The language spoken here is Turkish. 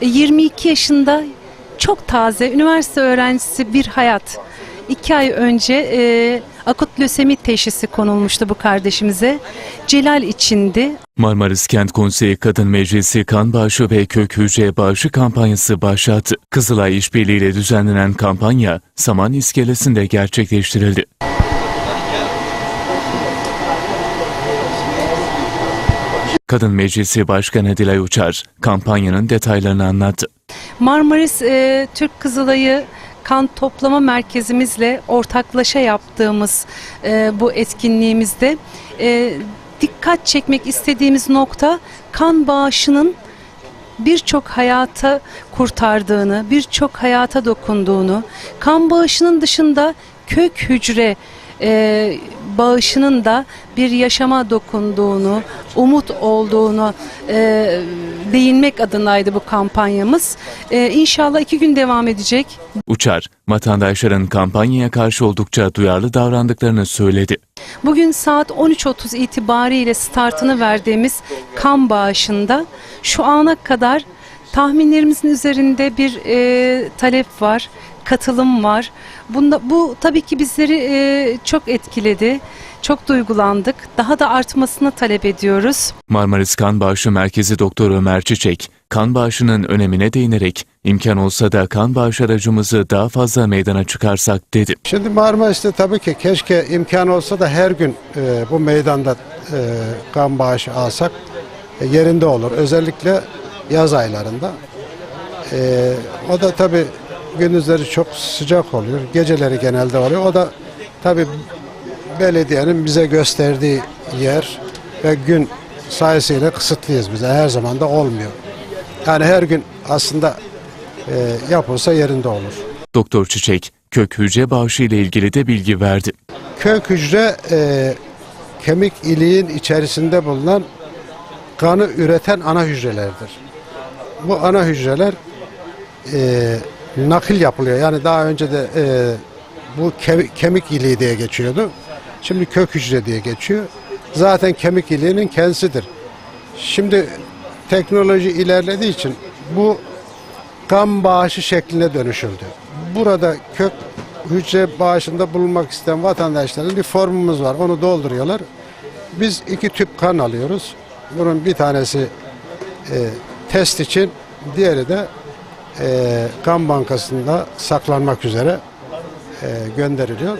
E, 22 yaşında çok taze üniversite öğrencisi bir hayat. İki ay önce e, akut lösemi teşhisi konulmuştu bu kardeşimize. Celal içindi. Marmaris Kent Konseyi Kadın Meclisi kan bağışı ve kök hücre bağışı kampanyası başlattı. Kızılay İşbirliği ile düzenlenen kampanya Saman İskelesi'nde gerçekleştirildi. Kadın Meclisi Başkanı Dilay Uçar kampanyanın detaylarını anlattı. Marmaris e, Türk Kızılayı kan toplama merkezimizle ortaklaşa yaptığımız e, bu etkinliğimizde e, dikkat çekmek istediğimiz nokta kan bağışının birçok hayata kurtardığını, birçok hayata dokunduğunu, kan bağışının dışında kök hücre e, bağışının da bir yaşama dokunduğunu, umut olduğunu e, değinmek adınaydı bu kampanyamız. E, inşallah iki gün devam edecek. Uçar, vatandaşların kampanyaya karşı oldukça duyarlı davrandıklarını söyledi. Bugün saat 13.30 itibariyle startını verdiğimiz kan bağışında şu ana kadar tahminlerimizin üzerinde bir e, talep var, katılım var. Bunda, bu tabii ki bizleri e, çok etkiledi, çok duygulandık. Daha da artmasını talep ediyoruz. Marmaris Kan Bağışı Merkezi Doktor Ömer Çiçek, kan bağışının önemine değinerek imkan olsa da kan bağış aracımızı daha fazla meydana çıkarsak dedi. Şimdi Marmaris'te tabii ki keşke imkan olsa da her gün e, bu meydanda e, kan bağışı alsak e, yerinde olur. Özellikle yaz aylarında. E, o da tabii gündüzleri çok sıcak oluyor. Geceleri genelde oluyor. O da tabii belediyenin bize gösterdiği yer ve gün sayısıyla kısıtlıyız bize. Her zaman da olmuyor. Yani her gün aslında e, yapılsa yerinde olur. Doktor Çiçek, kök hücre bağışı ile ilgili de bilgi verdi. Kök hücre e, kemik iliğin içerisinde bulunan kanı üreten ana hücrelerdir. Bu ana hücreler e, nakil yapılıyor. Yani daha önce de e, bu ke- kemik iliği diye geçiyordu. Şimdi kök hücre diye geçiyor. Zaten kemik iliğinin kendisidir. Şimdi teknoloji ilerlediği için bu kan bağışı şekline dönüşüldü. Burada kök hücre bağışında bulunmak isteyen vatandaşların bir formumuz var. Onu dolduruyorlar. Biz iki tüp kan alıyoruz. Bunun bir tanesi e, test için, diğeri de e, kan bankasında saklanmak üzere e, gönderiliyor.